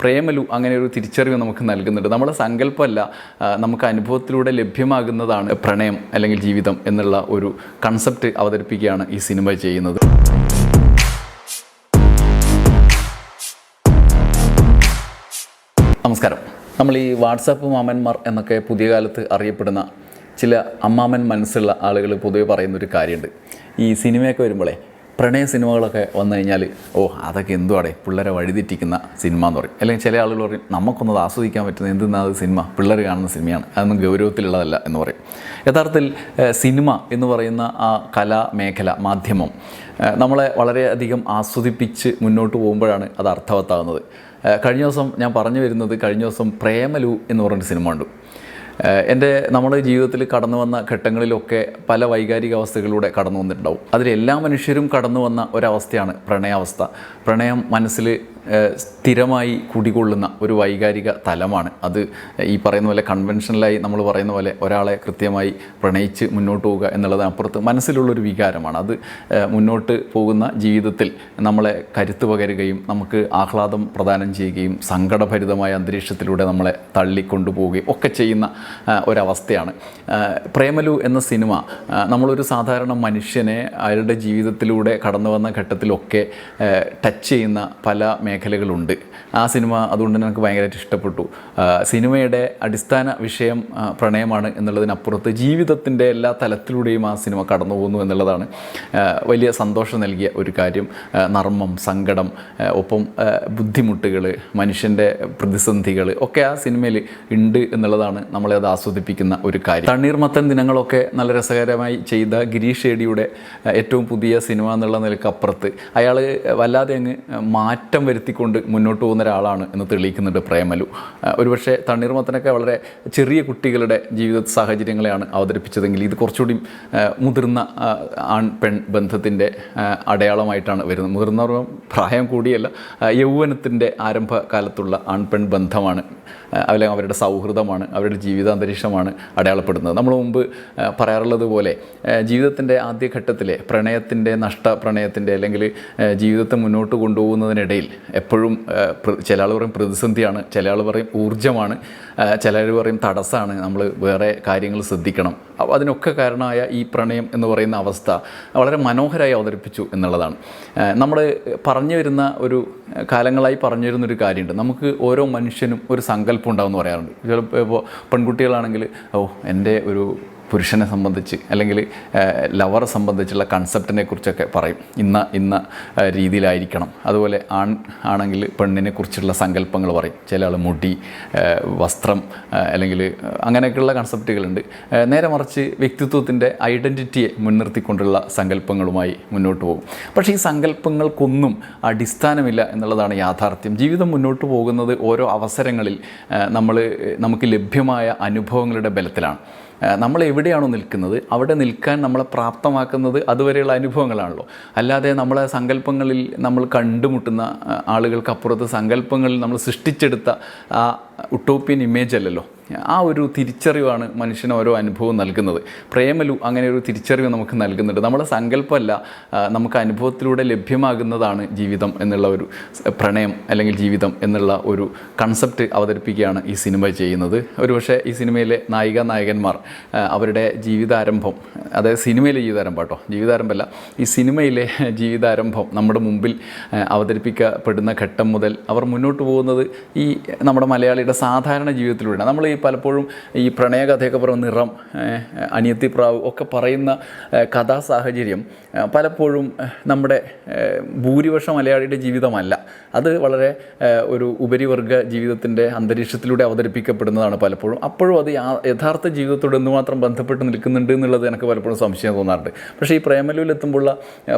പ്രേമലു അങ്ങനെ ഒരു തിരിച്ചറിവ് നമുക്ക് നൽകുന്നുണ്ട്. നമ്മുടെ സങ്കല്പമല്ല നമുക്ക് അനുഭവത്തിലൂടെ ലഭ്യമാകുന്നതാണ് പ്രണയം അല്ലെങ്കിൽ ജീവിതം എന്നുള്ള ഒരു കൺസെപ്റ്റ് അവതരിപ്പിക്കുകയാണ് ഈ സിനിമ ചെയ്യുന്നത്. നമസ്കാരം. നമ്മൾ ഈ വാട്സാപ്പ് മാമന്മാർ എന്നൊക്കെ പുതിയ കാലത്ത് അറിയപ്പെടുന്ന ചില അമ്മാമൻ മനസ്സുള്ള ആളുകൾ പൊതുവെ പറയുന്നൊരു കാര്യമുണ്ട്. ഈ സിനിമയൊക്കെ വരുമ്പോഴേ പ്രണയ സിനിമകളൊക്കെ വന്നു കഴിഞ്ഞാൽ ഓ അതൊക്കെ എന്തുവാടെ പിള്ളേരെ വഴിതെറ്റിക്കുന്ന സിനിമ എന്ന് പറയും. അല്ലെങ്കിൽ ചില ആളുകൾ പറയും നമുക്കൊന്നത് ആസ്വദിക്കാൻ പറ്റുന്ന എന്തെന്നാ അത് സിനിമ? പിള്ളേർ കാണുന്ന സിനിമയാണ്. അതൊന്നും ഗൗരവത്തിലുള്ളതല്ല എന്ന് പറയും. യഥാർത്ഥത്തിൽ സിനിമ എന്ന് പറയുന്ന ആ കലാ മേഖല മാധ്യമം നമ്മളെ വളരെയധികം ആസ്വദിപ്പിച്ച് മുന്നോട്ട് പോകുമ്പോഴാണ് അത് അർത്ഥവത്താകുന്നത്. കഴിഞ്ഞ ദിവസം ഞാൻ പറഞ്ഞു വരുന്നത് കഴിഞ്ഞ ദിവസം പ്രേമലു എന്ന് പറഞ്ഞൊരു സിനിമ ഉണ്ട് എന്റെ നമ്മുടെ ജീവിതത്തിൽ കടന്നു വന്ന ഘട്ടങ്ങളിലൊക്കെ പല വൈകാരിക അവസ്ഥകളിലൂടെ കടന്നു വന്നിട്ടുണ്ടാവും. അതിൽ എല്ലാ മനുഷ്യരും കടന്നു വന്ന ഒരവസ്ഥയാണ് പ്രണയാവസ്ഥ. പ്രണയം മനസ്സിൽ സ്ഥിരമായി കുടികൊള്ളുന്ന ഒരു വൈകാരിക തലമാണ്. അത് ഈ പറയുന്ന പോലെ കൺവെൻഷനലായി നമ്മൾ പറയുന്ന പോലെ ഒരാളെ കൃത്യമായി പ്രണയിച്ച് മുന്നോട്ട് പോവുക എന്നുള്ളത് അപ്പുറത്ത് മനസ്സിലുള്ളൊരു വികാരമാണ്. അത് മുന്നോട്ട് പോകുന്ന ജീവിതത്തിൽ നമ്മളെ കരുത്ത് പകരുകയും നമുക്ക് ആഹ്ലാദം പ്രദാനം ചെയ്യുകയും സങ്കടഭരിതമായ അന്തരീക്ഷത്തിലൂടെ നമ്മളെ തള്ളിക്കൊണ്ടുപോവുകയും ഒക്കെ ചെയ്യുന്ന ഒരവസ്ഥയാണ്. പ്രേമലു എന്ന സിനിമ നമ്മളൊരു സാധാരണ മനുഷ്യനെ അയാളുടെ ജീവിതത്തിലൂടെ കടന്നു വന്ന ഘട്ടത്തിലൊക്കെ ടച്ച് ചെയ്യുന്ന പല മേഖലകളുണ്ട്. ആ സിനിമ അതുകൊണ്ട് തന്നെ എനിക്ക് ഭയങ്കരമായിട്ട് ഇഷ്ടപ്പെട്ടു. സിനിമയുടെ അടിസ്ഥാന വിഷയം പ്രണയമാണ് എന്നുള്ളതിനപ്പുറത്ത് ജീവിതത്തിന്റെ എല്ലാ തലത്തിലൂടെയും ആ സിനിമ കടന്നു പോകുന്നു എന്നുള്ളതാണ് വലിയ സന്തോഷം നൽകിയ ഒരു കാര്യം. നർമ്മം സങ്കടം ഒപ്പം ബുദ്ധിമുട്ടുകൾ മനുഷ്യന്റെ പ്രതിസന്ധികൾ ഒക്കെ ആ സിനിമയിൽ ഉണ്ട് എന്നുള്ളതാണ് നമ്മളെ അത് ആസ്വദിപ്പിക്കുന്ന ഒരു കാര്യം. തണ്ണീർമത്തൻ ദിനങ്ങളൊക്കെ നല്ല രസകരമായി ചെയ്ത ഗിരീഷ് ഏടിയുടെ ഏറ്റവും പുതിയ സിനിമ എന്നുള്ള നിലയ്ക്ക് അപ്പുറത്ത് അയാൾ വല്ലാതെ അങ്ങ് മാറ്റം വരുത്തിക്കൊണ്ട് മുന്നോട്ട് പോകുന്ന ഒരാളാണ് എന്ന് തെളിയിക്കുന്നുണ്ട് പ്രേമലു. ഒരുപക്ഷെ തണ്ണീർമത്തനൊക്കെ വളരെ ചെറിയ കുട്ടികളുടെ ജീവിത സാഹചര്യങ്ങളെയാണ് അവതരിപ്പിച്ചതെങ്കിൽ ഇത് കുറച്ചുകൂടി മുതിർന്ന ആൺ പെൺ ബന്ധത്തിന്റെ അടയാളമായിട്ടാണ് വരുന്നത്. മുതിർന്ന പ്രായം കൂടിയല്ല യൗവനത്തിന്റെ ആരംഭകാലത്തുള്ള ആൺ പെൺ ബന്ധമാണ് അല്ലെങ്കിൽ അവരുടെ സൗഹൃദമാണ് അവരുടെ ജീവിതാന്തരീക്ഷമാണ് അടയാളപ്പെടുന്നത്. നമ്മൾ മുമ്പ് പറയാറുള്ളത് പോലെ ജീവിതത്തിന്റെ ആദ്യഘട്ടത്തിലെ പ്രണയത്തിന്റെ നഷ്ട പ്രണയത്തിന്റെ അല്ലെങ്കിൽ ജീവിതത്തെ മുന്നോട്ട് കൊണ്ടുപോകുന്നതിനിടയിൽ എപ്പോഴും ചില ആൾ പറയും പ്രതിസന്ധിയാണ് ചില ആൾ പറയും ഊർജമാണ് ചിലർ പറയും തടസ്സമാണ് നമ്മൾ വേറെ കാര്യങ്ങൾ ശ്രദ്ധിക്കണം. അപ്പോൾ അതിനൊക്കെ കാരണമായ ഈ പ്രണയം എന്ന് പറയുന്ന അവസ്ഥ വളരെ മനോഹരമായി അവതരിപ്പിച്ചു എന്നുള്ളതാണ്. നമ്മൾ പറഞ്ഞു വരുന്ന ഒരു കാലങ്ങളായി പറഞ്ഞു വരുന്ന ഒരു കാര്യമുണ്ട്. നമുക്ക് ഓരോ മനുഷ്യനും ഒരു സങ്കല്പം ഉണ്ടാവും എന്ന് പറയാറുണ്ട്. ചിലപ്പോൾ ഇപ്പോൾ പെൺകുട്ടികളാണെങ്കിൽ ഓ എന്റെ ഒരു പുരുഷനെ സംബന്ധിച്ച് അല്ലെങ്കിൽ ലവറെ സംബന്ധിച്ചുള്ള കൺസെപ്റ്റിനെ കുറിച്ചൊക്കെ പറയും. ഇന്ന ഇന്ന രീതിയിലായിരിക്കണം. അതുപോലെ ആൺ ആണെങ്കിൽ പെണ്ണിനെ കുറിച്ചുള്ള സങ്കല്പങ്ങൾ പറയും. ചില ആൾ മുടി വസ്ത്രം അല്ലെങ്കിൽ അങ്ങനെയൊക്കെയുള്ള കൺസെപ്റ്റുകളുണ്ട് നേരെ മറിച്ച് വ്യക്തിത്വത്തിന്റെ ഐഡന്റിറ്റിയെ മുൻനിർത്തിക്കൊണ്ടുള്ള സങ്കല്പങ്ങളുമായി മുന്നോട്ട് പോകും. പക്ഷേ ഈ സങ്കല്പങ്ങൾക്കൊന്നും അടിസ്ഥാനമില്ല എന്നുള്ളതാണ് യാഥാർത്ഥ്യം. ജീവിതം മുന്നോട്ട് പോകുന്നത് ഓരോ അവസരങ്ങളിൽ നമ്മൾ നമുക്ക് ലഭ്യമായ അനുഭവങ്ങളുടെ ബലത്തിലാണ്. നമ്മൾ എവിടെയാണോ നിൽക്കുന്നത് അവിടെ നിൽക്കാൻ നമ്മളെ പ്രാപ്തമാക്കുന്നത് അതുവരെയുള്ള അനുഭവങ്ങളാണല്ലോ. അല്ലാതെ നമ്മളെ സങ്കല്പങ്ങളിൽ നമ്മൾ കണ്ടുമുട്ടുന്ന ആളുകൾക്കപ്പുറത്ത് സങ്കല്പങ്ങളിൽ നമ്മൾ സൃഷ്ടിച്ചെടുത്ത ആ ഉട്ടോപ്യൻ ഇമേജ് അല്ലല്ലോ. ആ ഒരു തിരിച്ചറിവാണ് മനുഷ്യന് ഓരോ അനുഭവം നൽകുന്നത്. പ്രേമലു അങ്ങനെ ഒരു തിരിച്ചറിവ് നമുക്ക് നൽകുന്നുണ്ട്. നമ്മുടെ സങ്കല്പമല്ല നമുക്ക് അനുഭവത്തിലൂടെ ലഭ്യമാകുന്നതാണ് ജീവിതം എന്നുള്ള ഒരു പ്രണയം അല്ലെങ്കിൽ ജീവിതം എന്നുള്ള ഒരു കൺസെപ്റ്റ് അവതരിപ്പിക്കുകയാണ് ഈ സിനിമ ചെയ്യുന്നത്. ഒരുപക്ഷെ ഈ സിനിമയിലെ നായിക നായകന്മാർ അവരുടെ ജീവിതാരംഭം അതായത് സിനിമയിലെ ജീവിതാരംഭം കേട്ടോ ജീവിതാരംഭമല്ല ഈ സിനിമയിലെ ജീവിതാരംഭം നമ്മുടെ മുമ്പിൽ അവതരിപ്പിക്കപ്പെടുന്ന ഘട്ടം മുതൽ അവർ മുന്നോട്ട് പോകുന്നത് ഈ നമ്മുടെ മലയാളിയുടെ സാധാരണ ജീവിതത്തിലൂടെയാണ്. നമ്മൾ ഈ പലപ്പോഴും ഈ പ്രണയകഥയൊക്കെ പറയുന്ന നിറം അനിയത്തി അനിയത്തിപ്രാവ് ഒക്കെ പറയുന്ന കഥാ സാഹചര്യം പലപ്പോഴും നമ്മുടെ ഭൂരിപക്ഷ മലയാളിയുടെ ജീവിതമല്ല. അത് വളരെ ഒരു ഉപരിവർഗ ജീവിതത്തിന്റെ അന്തരീക്ഷത്തിലൂടെ അവതരിപ്പിക്കപ്പെടുന്നതാണ് പലപ്പോഴും. അപ്പോഴും അത് യഥാർത്ഥ ജീവിതത്തോട് എന്തുമാത്രം ബന്ധപ്പെട്ട് നിൽക്കുന്നുണ്ട് എന്നുള്ളത് എനിക്ക് പലപ്പോഴും സംശയം തോന്നാറുണ്ട്. പക്ഷേ ഈ പ്രേമലൂലെത്തുമ്പോഴുള്ള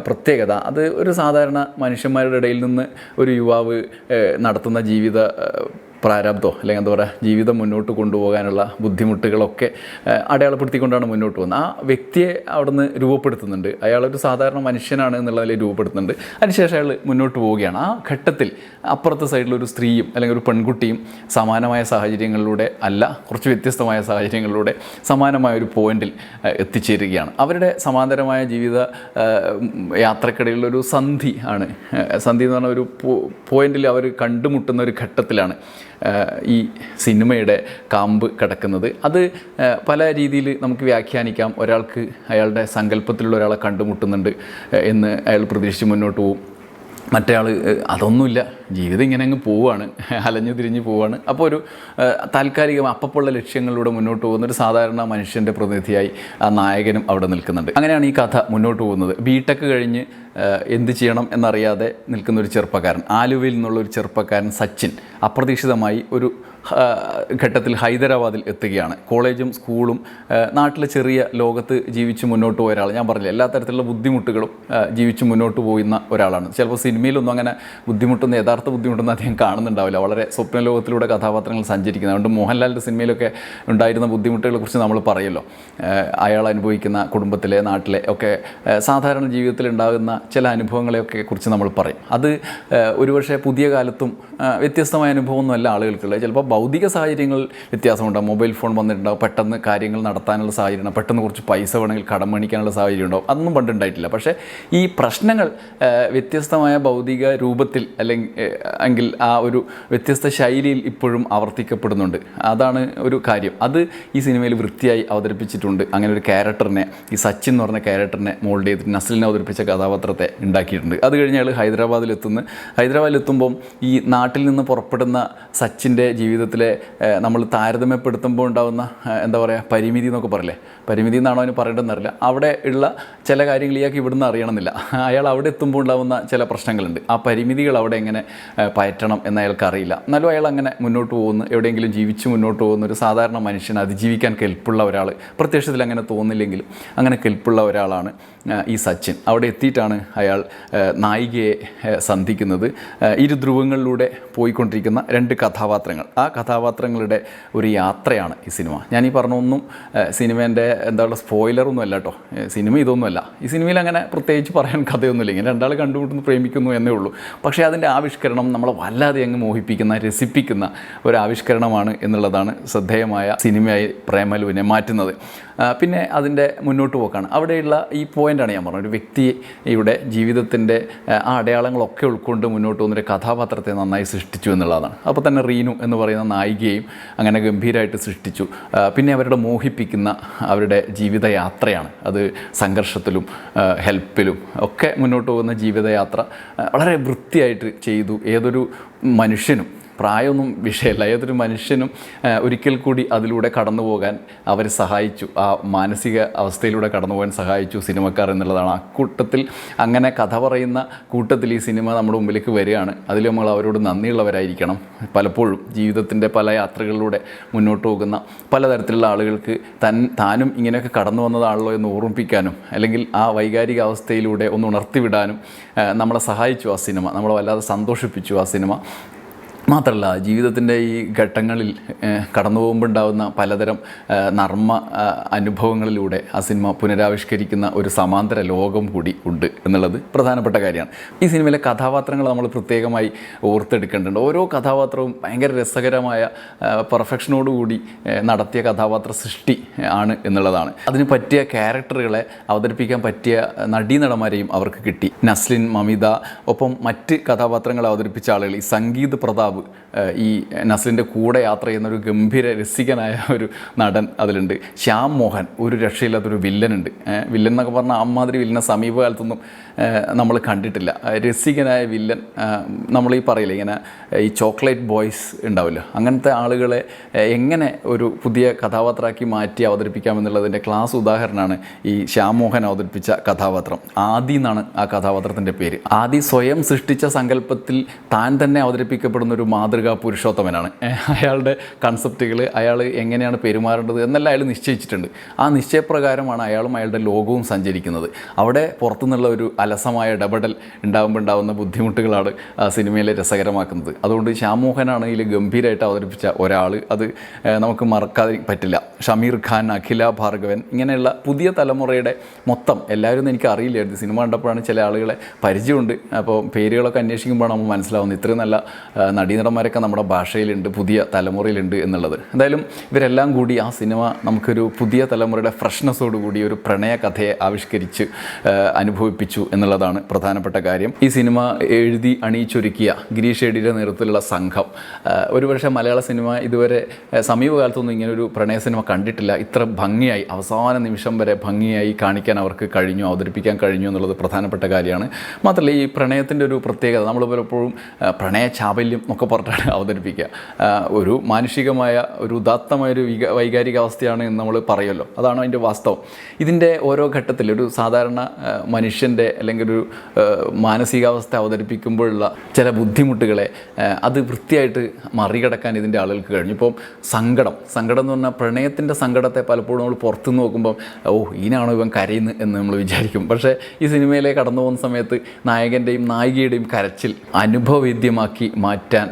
പ്രത്യേകത അത് ഒരു സാധാരണ മനുഷ്യന്മാരുടെ ഇടയിൽ നിന്ന് ഒരു യുവാവ് നടത്തുന്ന ജീവിത ഏഹ്, അല്ലെങ്കിൽ എന്താ പറയുക ജീവിതം മുന്നോട്ട് കൊണ്ടുപോകാനുള്ള ബുദ്ധിമുട്ടുകളൊക്കെ അടയാളപ്പെടുത്തിക്കൊണ്ടാണ് മുന്നോട്ട് പോകുന്നത്. ആ വ്യക്തിയെ അവിടുന്ന് രൂപപ്പെടുത്തുന്നുണ്ട്. അയാളൊരു സാധാരണ മനുഷ്യനാണ് എന്നുള്ളതിൽ രൂപപ്പെടുത്തുന്നുണ്ട്. അതിനുശേഷം അയാൾ മുന്നോട്ട് പോവുകയാണ്. ആ ഘട്ടത്തിൽ അപ്പുറത്തെ സൈഡിലൊരു സ്ത്രീയും അല്ലെങ്കിൽ ഒരു പെൺകുട്ടിയും സമാനമായ സാഹചര്യങ്ങളിലൂടെ അല്ല കുറച്ച് വ്യത്യസ്തമായ സാഹചര്യങ്ങളിലൂടെ സമാനമായ ഒരു പോയിന്റിൽ എത്തിച്ചേരുകയാണ്. അവരുടെ സമാന്തരമായ ജീവിത യാത്രക്കിടയിലുള്ളൊരു സന്ധി ആണ്. സന്ധി എന്ന് പറഞ്ഞ ഒരു പോയിന്റിൽ അവർ കണ്ടുമുട്ടുന്ന ഒരു ഘട്ടത്തിലാണ് ഈ സിനിമയുടെ കാമ്പ് കിടക്കുന്നത്. അത് പല രീതിയിൽ നമുക്ക് വ്യാഖ്യാനിക്കാം. ഒരാൾക്ക് അയാളുടെ സങ്കല്പത്തിലുള്ള ഒരാളെ കണ്ടുമുട്ടുന്നുണ്ട് എന്ന് അയാൾ പ്രതീക്ഷിച്ച് മുന്നോട്ട് പോകും മറ്റേ അതൊന്നുമില്ല. ജീവിതം ഇങ്ങനെ അങ്ങ് പോവുകയാണ് അലഞ്ഞു തിരിഞ്ഞ് പോവുകയാണ് അപ്പോൾ ഒരു താൽക്കാലികം അപ്പപ്പുള്ള ലക്ഷ്യങ്ങളിലൂടെ മുന്നോട്ട് പോകുന്ന ഒരു സാധാരണ മനുഷ്യന്റെ പ്രതിനിധിയായി ആ നായകനും അവിടെ നിൽക്കുന്നുണ്ട്. അങ്ങനെയാണ് ഈ കഥ മുന്നോട്ട് പോകുന്നത്. ബിടെക് കഴിഞ്ഞ് ഏഹ്, എന്ത് ചെയ്യണം എന്നറിയാതെ നിൽക്കുന്ന ഒരു ചെറുപ്പക്കാരൻ ആലുവയിൽ നിന്നുള്ള ഒരു ചെറുപ്പക്കാരൻ സച്ചിൻ അപ്രതീക്ഷിതമായി ഒരു ഘട്ടത്തിൽ ഹൈദരാബാദിൽ എത്തുകയാണ്. കോളേജും സ്കൂളും നാട്ടിലെ ചെറിയ ലോകത്ത് ജീവിച്ച് മുന്നോട്ട് പോയ ഒരാൾ ഞാൻ പറഞ്ഞില്ല എല്ലാ തരത്തിലുള്ള ബുദ്ധിമുട്ടുകളും ജീവിച്ച് മുന്നോട്ട് പോകുന്ന ഒരാളാണ്. ചിലപ്പോൾ സിനിമയിലൊന്നും അങ്ങനെ ബുദ്ധിമുട്ടൊന്നും യഥാർത്ഥ ബുദ്ധിമുട്ടൊന്നും അദ്ദേഹം കാണുന്നുണ്ടാവില്ല. വളരെ സ്വപ്ന ലോകത്തിലൂടെ കഥാപാത്രങ്ങൾ സഞ്ചരിക്കുന്നത്. അതുകൊണ്ട് മോഹൻലാലിന്റെ സിനിമയിലൊക്കെ ഉണ്ടായിരുന്ന ബുദ്ധിമുട്ടുകളെ കുറിച്ച് നമ്മൾ പറയല്ലോ. അയാൾ അനുഭവിക്കുന്ന കുടുംബത്തിലെ നാട്ടിലെ ഒക്കെ സാധാരണ ജീവിതത്തിൽ ഉണ്ടാകുന്ന ചില അനുഭവങ്ങളെയൊക്കെ കുറിച്ച് നമ്മൾ പറയും. അത് ഒരുപക്ഷെ പുതിയ കാലത്തും വ്യത്യസ്തമായ അനുഭവമൊന്നുമല്ല ആളുകൾക്കുള്ളത്. ചിലപ്പോൾ ഭൗതിക സാഹചര്യങ്ങൾ വ്യത്യാസമുണ്ടാകും മൊബൈൽ ഫോൺ വന്നിട്ടുണ്ടാവും പെട്ടെന്ന് കാര്യങ്ങൾ നടത്താനുള്ള സാഹചര്യം. പെട്ടെന്ന് കുറച്ച് പൈസ വേണമെങ്കിൽ കടം മേടിക്കാനുള്ള സാഹചര്യം ഉണ്ടാവും അതൊന്നും പണ്ടുണ്ടായിട്ടില്ല. പക്ഷേ ഈ പ്രശ്നങ്ങൾ വ്യത്യസ്തമായ ഭൗതിക രൂപത്തിൽ അല്ലെങ്കിൽ എങ്കിൽ ആ ഒരു വ്യത്യസ്ത ശൈലിയിൽ ഇപ്പോഴും ആവർത്തിക്കപ്പെടുന്നുണ്ട്. അതാണ് ഒരു കാര്യം. അത് ഈ സിനിമയിൽ വൃത്തിയായി അവതരിപ്പിച്ചിട്ടുണ്ട്. അങ്ങനെ ഒരു ക്യാരക്ടറിനെ ഈ സച്ചിൻ എന്ന് പറഞ്ഞ ക്യാരക്ടറിനെ മോൾഡ് ചെയ്തിട്ട് നസ്ലിനെ അവതരിപ്പിച്ച കഥാപാത്രത്തെ ഉണ്ടാക്കിയിട്ടുണ്ട്. അത് കഴിഞ്ഞ് അയാൾ ഹൈദരാബാദിൽ എത്തുന്നു ഹൈദരാബാദിൽ എത്തുമ്പം ഈ നാട്ടിൽ നിന്ന് പുറപ്പെടുന്ന സച്ചിന്റെ ജീവിതത്തിലെ നമ്മൾ താരതമ്യപ്പെടുത്തുമ്പോൾ ഉണ്ടാകുന്ന എന്താ പറയുക പരിമിതി എന്നൊക്കെ പറയില്ലേ? പരിമിതി എന്നാണോ അതിന് പറയേണ്ടതെന്നറിയില്ല അവിടെ ഉള്ള ചില കാര്യങ്ങൾ ഇയാൾക്ക് ഇവിടുന്ന് അറിയണമെന്നില്ല. അയാൾ അവിടെ എത്തുമ്പോൾ ഉണ്ടാകുന്ന ചില പ്രശ്നങ്ങളുണ്ട്. ആ പരിമിതികൾ അവിടെ എങ്ങനെ പയറ്റണം എന്ന് അയാൾക്ക് അറിയില്ല. എന്നാലും അയാൾ അങ്ങനെ മുന്നോട്ട് പോകുന്നു. എവിടെയെങ്കിലും ജീവിച്ച് മുന്നോട്ട് പോകുന്ന ഒരു സാധാരണ മനുഷ്യൻ അതിജീവിക്കാൻ കെൽപ്പുള്ള ഒരാൾ പ്രത്യക്ഷത്തിൽ അങ്ങനെ തോന്നില്ലെങ്കിലും അങ്ങനെ കെൽപ്പുള്ള ഒരാളാണ് ഈ സച്ചിൻ. അവിടെ എത്തിയിട്ടാണ് അയാൾ നായികയെ സന്ധിക്കുന്നത്. ഇരു ധ്രുവങ്ങളിലൂടെ പോയിക്കൊണ്ടിരിക്കുന്ന രണ്ട് കഥാപാത്രങ്ങൾ. ആ കഥാപാത്രങ്ങളുടെ ഒരു യാത്രയാണ് ഈ സിനിമ. ഞാൻ ഈ പറഞ്ഞ ഒന്നും സിനിമേന്റെ എന്താ പറയുക സ്പോയിലറൊന്നും അല്ല കേട്ടോ സിനിമ ഇതൊന്നുമല്ല ഈ സിനിമയിൽ അങ്ങനെ പ്രത്യേകിച്ച് പറയാൻ കഥയൊന്നുമില്ല ഇങ്ങനെ രണ്ടാൾ കണ്ടുമുട്ടുന്നു പ്രേമിക്കുന്നു എന്നേ ഉള്ളൂ. പക്ഷേ അതിന്റെ ആവിഷ്കരണം നമ്മളെ വല്ലാതെ അങ്ങ് മോഹിപ്പിക്കുന്ന രസിപ്പിക്കുന്ന ഒരു ആവിഷ്കരണമാണ് എന്നുള്ളതാണ് ശ്രദ്ധേയമായ സിനിമയായി പ്രേമലുവിനെ മാറ്റുന്നത്. പിന്നെ അതിന്റെ മുന്നോട്ട് പോക്കാണ്. അവിടെയുള്ള ഈ പോയിന്റാണ് ഞാൻ പറഞ്ഞത്. ഒരു വ്യക്തിയുടെ ജീവിതത്തിന്റെ ആ, അടയാളങ്ങളൊക്കെ ഉൾക്കൊണ്ട് മുന്നോട്ട് പോകുന്നൊരു കഥാപാത്രത്തെ നന്നായി സൃഷ്ടിച്ചു എന്നുള്ളതാണ്. അപ്പോൾ തന്നെ റീനു എന്ന് പറയുന്ന നായികയും അങ്ങനെ ഗംഭീരമായിട്ട് സൃഷ്ടിച്ചു. പിന്നെ അവരുടെ മോഹിപ്പിക്കുന്ന അവരുടെ ജീവിതയാത്രയാണ്. അത് സംഘർഷത്തിലും ഹെൽപ്പിലും ഒക്കെ മുന്നോട്ട് പോകുന്ന ജീവിതയാത്ര വളരെ വൃത്തിയായിട്ട് ചെയ്തു. ഏതൊരു മനുഷ്യനും പ്രായമൊന്നും വിഷയമല്ല. ഏതൊരു മനുഷ്യനും ഒരിക്കൽ കൂടി അതിലൂടെ കടന്നു പോകാൻ അവർ സഹായിച്ചു. ആ മാനസിക അവസ്ഥയിലൂടെ കടന്നു പോകാൻ സഹായിച്ചു സിനിമക്കാർ എന്നുള്ളതാണ്. ആ കൂട്ടത്തിൽ അങ്ങനെ കഥ പറയുന്ന കൂട്ടത്തിൽ ഈ സിനിമ നമ്മുടെ മുമ്പിലേക്ക് വരികയാണ്. അതിൽ നമ്മൾ അവരോട് നന്ദിയുള്ളവരായിരിക്കണം. പലപ്പോഴും ജീവിതത്തിന്റെ പല യാത്രകളിലൂടെ മുന്നോട്ട് പോകുന്ന പലതരത്തിലുള്ള ആളുകൾക്ക് തൻ താനും ഇങ്ങനെയൊക്കെ കടന്നു വന്നതാണല്ലോ എന്ന് ഓർമ്മിപ്പിക്കാനും അല്ലെങ്കിൽ ആ വൈകാരിക അവസ്ഥയിലൂടെ ഒന്ന് ഉണർത്തിവിടാനും നമ്മളെ സഹായിച്ചു ആ സിനിമ. നമ്മളെ വല്ലാതെ സന്തോഷിപ്പിച്ചു ആ സിനിമ. മാത്രമല്ല ജീവിതത്തിന്റെ ഈ ഘട്ടങ്ങളിൽ കടന്നു പോകുമ്പോൾ ഉണ്ടാകുന്ന പലതരം നർമ്മ അനുഭവങ്ങളിലൂടെ ആ സിനിമ പുനരാവിഷ്കരിക്കുന്ന ഒരു സമാന്തര ലോകം കൂടി ഉണ്ട് എന്നുള്ളത് പ്രധാനപ്പെട്ട കാര്യമാണ്. ഈ സിനിമയിലെ കഥാപാത്രങ്ങൾ നമ്മൾ പ്രത്യേകമായി ഓർത്തെടുക്കേണ്ടതുണ്ട്. ഓരോ കഥാപാത്രവും ഭയങ്കര രസകരമായ പെർഫെക്ഷനോടുകൂടി നടത്തിയ കഥാപാത്ര സൃഷ്ടി ആണ് എന്നുള്ളതാണ്. അതിന് പറ്റിയ ക്യാരക്ടറുകളെ അവതരിപ്പിക്കാൻ പറ്റിയ നടീനടന്മാരെയും അവർക്ക് കിട്ടി. നസ്ലിൻ മമിത ഒപ്പം മറ്റ് കഥാപാത്രങ്ങളെ അവതരിപ്പിച്ച ആളുകൾ ഈ സംഗീത് പ്രതാപ് ഏഹ്, ഈ നസലിന്റെ കൂടെ യാത്ര ചെയ്യുന്ന ഒരു ഗംഭീര രസികനായ ഒരു നടൻ അതിലുണ്ട്. ശ്യാം മോഹൻ ഒരു രക്ഷയില്ലാത്തൊരു വില്ലനുണ്ട്. വില്ലൻ എന്നൊക്കെ പറഞ്ഞാൽ അമ്മാതിരി വില്ലനെ സമീപകാലത്തൊന്നും നമ്മൾ കണ്ടിട്ടില്ല. രസികനായ വില്ലൻ നമ്മൾ ഈ പറയില്ലേ ഇങ്ങനെ ഈ ചോക്ലേറ്റ് ബോയ്സ് ഉണ്ടാവില്ലോ. അങ്ങനത്തെ ആളുകളെ എങ്ങനെ ഒരു പുതിയ കഥാപാത്രമാക്കി മാറ്റി അവതരിപ്പിക്കാമെന്നുള്ളതിന്റെ ക്ലാസ് ഉദാഹരണമാണ് ഈ ശ്യാം മോഹൻ അവതരിപ്പിച്ച കഥാപാത്രം. ആദി എന്നാണ് ആ കഥാപാത്രത്തിന്റെ പേര്. ആദി സ്വയം സൃഷ്ടിച്ച സങ്കല്പത്തിൽ താൻ തന്നെ അവതരിപ്പിക്കപ്പെടുന്ന ഒരു മാതൃകാ പുരുഷോത്തമനാണ്. അയാളുടെ കൺസെപ്റ്റുകൾ അയാൾ എങ്ങനെയാണ് പെരുമാറേണ്ടത് എന്നെല്ലാം അയാൾ നിശ്ചയിച്ചിട്ടുണ്ട്. ആ നിശ്ചയപ്രകാരമാണ് അയാളും അയാളുടെ ലോകവും സഞ്ചരിക്കുന്നത്. അവിടെ പുറത്തുനിന്നുള്ള ഒരു അലസമായ ഇടപെടൽ ഉണ്ടാകുമ്പോൾ ഉണ്ടാകുന്ന ബുദ്ധിമുട്ടുകളാണ് സിനിമയിലെ രസകരമാക്കുന്നത്. അതുകൊണ്ട് ശ്യാമോഹനാണ് ഇതിൽ ഗംഭീരമായിട്ട് അവതരിപ്പിച്ച ഒരാൾ അത് നമുക്ക് മറക്കാതെ പറ്റില്ല. ഷമീർ ഖാൻ അഖില ഭാർഗവൻ ഇങ്ങനെയുള്ള പുതിയ തലമുറയുടെ മൊത്തം എല്ലാവരും എനിക്ക് അറിയില്ലായിരുന്നു. സിനിമ കണ്ടപ്പോഴാണ് ചില ആളുകളെ പരിചയമുണ്ട്. അപ്പോൾ പേരുകളൊക്കെ അന്വേഷിക്കുമ്പോഴാണ് നമ്മൾ മനസ്സിലാവുന്നത്. ഇത്രയും നല്ല ആ, നടീനടന്മാരൊക്കെ നമ്മുടെ ഭാഷയിലുണ്ട് പുതിയ തലമുറയിലുണ്ട് എന്നുള്ളത്. എന്തായാലും ഇവരെല്ലാം കൂടി ആ സിനിമ നമുക്കൊരു പുതിയ തലമുറയുടെ ഫ്രഷ്നെസ്സോട് കൂടി ഒരു പ്രണയ കഥയെ ആവിഷ്കരിച്ച് അനുഭവിപ്പിച്ചു എന്നുള്ളതാണ് പ്രധാനപ്പെട്ട കാര്യം. ഈ സിനിമ എഴുതി അണിയിച്ചൊരുക്കിയ ഗിരീഷ് ഏടിയുടെ നേതൃത്വത്തിലുള്ള സംഘം ഒരുപക്ഷെ മലയാള സിനിമ ഇതുവരെ സമീപകാലത്തൊന്നും ഇങ്ങനൊരു പ്രണയ സിനിമ കണ്ടിട്ടില്ല. ഇത്ര ഭംഗിയായി അവസാന നിമിഷം വരെ ഭംഗിയായി കാണിക്കാൻ അവർക്ക് കഴിഞ്ഞു അവതരിപ്പിക്കാൻ കഴിഞ്ഞു എന്നുള്ളത് പ്രധാനപ്പെട്ട കാര്യമാണ്. മാത്രമല്ല ഈ പ്രണയത്തിന്റെ ഒരു പ്രത്യേകത നമ്മൾ പലപ്പോഴും പ്രണയ ചാബല്യം ഒക്കെ പറഞ്ഞിട്ടാണ് അവതരിപ്പിക്കുക. ഒരു മാനുഷികമായ ഒരു ഉദാത്തമായ ഒരു വിക വൈകാരിക അവസ്ഥയാണ് എന്ന് നമ്മൾ പറയുമല്ലോ. അതാണ് അതിന്റെ വാസ്തവം. ഇതിന്റെ ഓരോ ഘട്ടത്തിൽ ഒരു സാധാരണ മനുഷ്യന്റെ അല്ലെങ്കിൽ ഒരു മാനസികാവസ്ഥ അവതരിപ്പിക്കുമ്പോഴുള്ള ചില ബുദ്ധിമുട്ടുകളെ അത് വൃത്തിയായിട്ട് മറികടക്കാൻ ഇതിന്റെ ആളുകൾക്ക് കഴിഞ്ഞു. ഇപ്പം സങ്കടം. സങ്കടം എന്ന് പറഞ്ഞാൽ പ്രണയത്തിന്റെ സങ്കടത്തെ പലപ്പോഴും നമ്മൾ പുറത്തു നോക്കുമ്പം ഓ ഇതിനാണോ ഇവൻ കരയുന്നത് എന്ന് നമ്മൾ വിചാരിക്കും. പക്ഷേ ഈ സിനിമയിലെ കടന്നു പോകുന്ന സമയത്ത് നായകന്റെയും നായികയുടെയും കരച്ചിൽ അനുഭവവേദ്യമാക്കി മാറ്റാൻ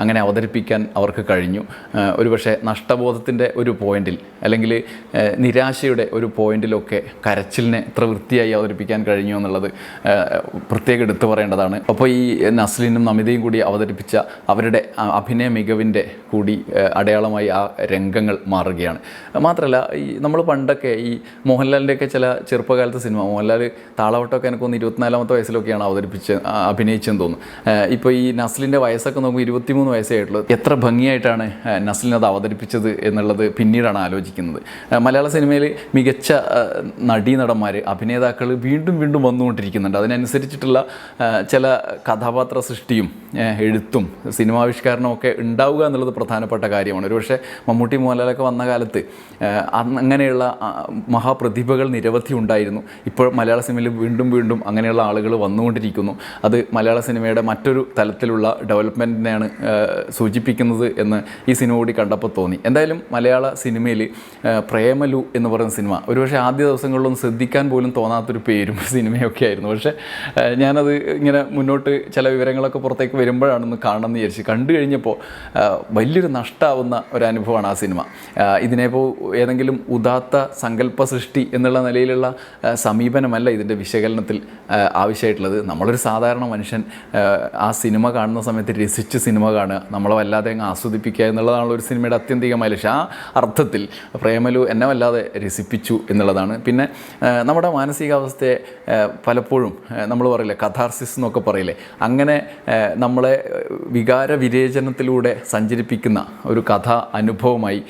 അങ്ങനെ അവതരിപ്പിക്കാൻ അവർക്ക് കഴിഞ്ഞു. ഒരുപക്ഷെ നഷ്ടബോധത്തിന്റെ ഒരു പോയിന്റിൽ അല്ലെങ്കിൽ നിരാശയുടെ ഒരു പോയിന്റിലൊക്കെ കരച്ചിലിനെ ഇത്ര വൃത്തിയായി അവതരിപ്പിക്കാൻ കഴിഞ്ഞു എന്നുള്ളത് പ്രത്യേകം എടുത്തു പറയേണ്ടതാണ്. അപ്പോൾ ഈ നസ്ലിനും നമിതയും കൂടി അവതരിപ്പിച്ച അവരുടെ അഭിനയ മികവിന്റെ കൂടി അടയാളമായി ആ രംഗങ്ങൾ മാറുകയാണ്. മാത്രമല്ല ഈ നമ്മൾ പണ്ടൊക്കെ ഈ മോഹൻലാലിന്റെയൊക്കെ ചില ചെറുപ്പകാലത്തെ സിനിമ മോഹൻലാൽ താളവട്ടമൊക്കെ എനിക്കൊന്ന് ഇരുപത്തിനാലാമത്തെ വയസ്സിലൊക്കെയാണ് അവതരിപ്പിച്ച് അഭിനയിച്ചെന്ന് തോന്നുന്നു. ഇപ്പോൾ ഈ നസ്ലിന്റെ വയസ്സൊക്കെ നോക്കുമ്പോൾ ഇരുപത്തിമൂന്ന് വയസ്സേ ആയിട്ടുള്ളൂ എത്ര ഭംഗിയായിട്ടാണ് അത് അവതരിപ്പിച്ചത് എന്നുള്ളത് പിന്നീടാണ് ആലോചിക്കുന്നത്. മലയാള സിനിമയിൽ മികച്ച നടീനടന്മാർ അഭിനേതാക്കൾ വീണ്ടും വീണ്ടും വന്നുകൊണ്ടിരിക്കുന്നുണ്ട്. അതിനനുസരിച്ചിട്ടുള്ള ചില കഥാപാത്ര സൃഷ്ടിയും എഴുത്തും സിനിമാവിഷ്കാരണവും ഒക്കെ ഉണ്ടാവുക എന്നുള്ളത് പ്രധാനപ്പെട്ട കാര്യമാണ്. ഒരുപക്ഷെ മമ്മൂട്ടി മോഹൻലാലൊക്കെ വന്ന കാലത്ത് അങ്ങനെയുള്ള മഹാപ്രതിഭകൾ നിരവധി ഉണ്ടായിരുന്നു. ഇപ്പോൾ മലയാള സിനിമയിൽ വീണ്ടും വീണ്ടും അങ്ങനെയുള്ള ആളുകൾ വന്നുകൊണ്ടിരിക്കുന്നു. അത് മലയാള സിനിമയുടെ മറ്റൊരു തലത്തിലുള്ള ഡെവലപ്മെന്റിനെയാണ് സൂചിപ്പിക്കുന്നത് എന്ന് ഈ സിനിമ കൂടി കണ്ടപ്പോൾ തോന്നി. എന്തായാലും മലയാള സിനിമയിൽ പ്രേമലു എന്ന് പറയുന്ന സിനിമ ഒരുപക്ഷെ ആദ്യ ദിവസങ്ങളിലൊന്നും ശ്രദ്ധിക്കാൻ പോലും തോന്നാത്തൊരു പേരും സിനിമയൊക്കെ ആയിരുന്നു. പക്ഷേ ഞാനത് ഇങ്ങനെ മുന്നോട്ട് ചില വിവരങ്ങളൊക്കെ പുറത്തേക്ക് വരുമ്പോഴാണെന്ന് കാണണമെന്ന് വിചാരിച്ച്. കണ്ടു കഴിഞ്ഞപ്പോൾ വലിയൊരു നഷ്ടമാവുന്ന ഒരു അനുഭവമാണ് ആ സിനിമ. ഇതിനെപ്പോൾ ഏതെങ്കിലും ഉദാത്ത സങ്കല്പ സൃഷ്ടി എന്നുള്ള നിലയിലുള്ള സമീപനമല്ല ഇതിന്റെ വിശകലനത്തിൽ ആവശ്യമായിട്ടുള്ളത്. നമ്മളൊരു സാധാരണ മനുഷ്യൻ ആ, സിനിമ കാണുന്ന സമയത്ത് രസിച്ച് സിനിമ കാണുക നമ്മളെ വല്ലാതെ അങ്ങ് ആസ്വദിപ്പിക്കുക എന്നുള്ളതാണ് ഒരു സിനിമയുടെ അത്യന്തികമായ ലക്ഷ്യം. ആ അർത്ഥത്തിൽ പ്രേമലു എന്നെ വല്ലാതെ രസിപ്പിച്ചു എന്നുള്ളതാണ്. പിന്നെ നമ്മുടെ മാനസികാവസ്ഥയെ പലപ്പോഴും നമ്മൾ പറയില്ലേ കഥാർസിസ് എന്നൊക്കെ പറയില്ലേ അങ്ങനെ നമ്മളെ വികാര വിരേചനത്തിലൂടെ സഞ്ചരിപ്പിക്കുന്ന ഒരു കഥ അനുഭവമായി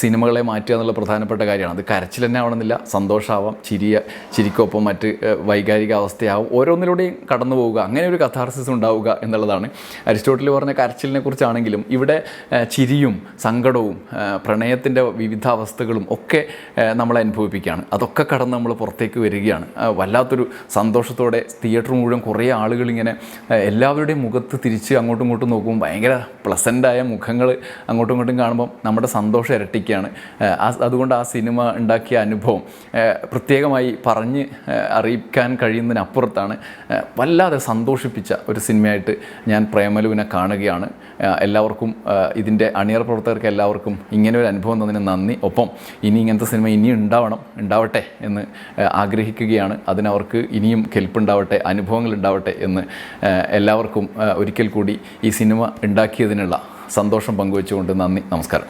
സിനിമകളെ മാറ്റുക എന്നുള്ള പ്രധാനപ്പെട്ട കാര്യമാണ്. അത് കരച്ചിൽ തന്നെ ആവണമെന്നില്ല സന്തോഷമാവാം ചിരിയ ചിരിക്കൊപ്പം മറ്റ് വൈകാരിക അവസ്ഥയാവും ഓരോന്നിലൂടെയും കടന്നു പോവുക അങ്ങനെ ഒരു കഥാർസിസ് ഉണ്ടാവുക എന്നുള്ളതാണ്. അരിസ്റ്റോട്ടിൽ പറഞ്ഞ കരച്ചിലിനെ കുറിച്ചാണെങ്കിലും ഇവിടെ ചിരിയും സങ്കടവും പ്രണയത്തിന്റെ വിവിധ അവസ്ഥകളും ഒക്കെ നമ്മളെ അനുഭവിപ്പിക്കുകയാണ്. അതൊക്കെ കടന്ന് നമ്മൾ പുറത്തേക്ക് വരികയാണ്. വല്ലാത്തൊരു സന്തോഷത്തോടെ തിയേറ്റർ മുഴുവൻ കുറേ ആളുകൾ ഇങ്ങനെ എല്ലാവരുടെയും മുഖത്ത് തിരിച്ച് അങ്ങോട്ടും ഇങ്ങോട്ടും നോക്കുമ്പോൾ ഭയങ്കര പ്ലസന്റായ മുഖങ്ങൾ അങ്ങോട്ടും ഇങ്ങോട്ടും കാണുമ്പം നമ്മുടെ സന്തോഷം ഇരട്ടിക്കുകയാണ്. അതുകൊണ്ട് ആ സിനിമ ഉണ്ടാക്കിയ അനുഭവം പ്രത്യേകമായി പറഞ്ഞ് അറിയിക്കാൻ കഴിയുന്നതിനപ്പുറത്താണ് വല്ലാതെ സന്തോഷിപ്പിച്ച ഒരു സിനിമയായിട്ട് ഞാൻ പ്രേമലുവിനെ കാണുകയാണ്. എല്ലാവർക്കും ഇതിന്റെ അണിയർ പ്രവർത്തകർക്ക് എല്ലാവർക്കും ഇങ്ങനെ ഒരു അനുഭവം തന്നതിന് നന്ദി. ഒപ്പം ഇനി ഇങ്ങനത്തെ സിനിമ ഇനിയും ഉണ്ടാവണം ഉണ്ടാവട്ടെ എന്ന് ആഗ്രഹിക്കുകയാണ്. അതിനവർക്ക് ഇനിയും കെൽപ്പുണ്ടാവട്ടെ അനുഭവങ്ങൾ ഉണ്ടാവട്ടെ എന്ന് എല്ലാവർക്കും ഒരിക്കൽ കൂടി ഈ സിനിമ ഉണ്ടാക്കിയതിനുള്ള സന്തോഷം പങ്കുവെച്ചുകൊണ്ട് നന്ദി നമസ്കാരം.